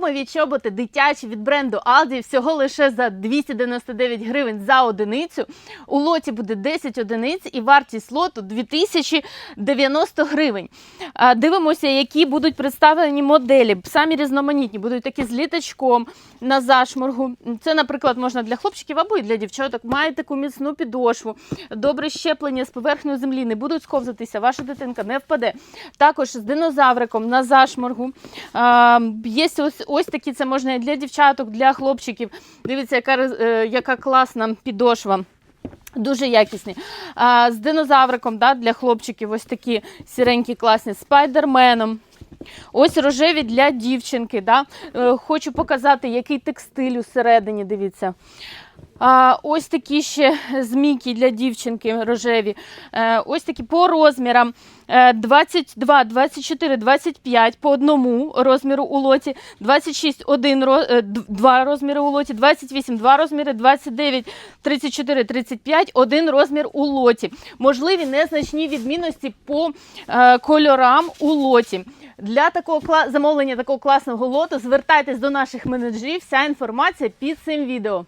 Зимові чоботи дитячі від бренду Aldi всього лише за 299 гривень за одиницю. У лоті буде 10 одиниць і вартість лоту 2090 гривень. Дивимося, які будуть представлені моделі. Самі різноманітні будуть такі з літачком на зашморгу. Це, наприклад, можна для хлопчиків або і для дівчаток. Має таку міцну підошву, добре щеплення з поверхнею землі, не будуть сковзатися, ваша дитинка не впаде. Також з динозавриком на зашморгу. Є ось, ось такі, це можна і для дівчаток, для хлопчиків. Дивіться, яка, е, яка класна підошва. Дуже якісні. А, з динозавриком да, для хлопчиків ось такі сіренькі, класні, спайдерменом. Ось рожеві для дівчинки. Да? Е, хочу показати, який текстиль усередині, дивіться. А, ось такі ще змійки для дівчинки рожеві. Е, ось такі по розмірам. Е, 22, 24, 25 по одному розміру у лоті, 26, один, ро- е, д- два розміри у лоті, 28, два розміри, 29, 34, 35, один розмір у лоті. Можливі незначні відмінності по е, кольорам у лоті. Для такого замовлення такого класного лоту звертайтесь до наших менеджерів. Вся інформація під цим відео.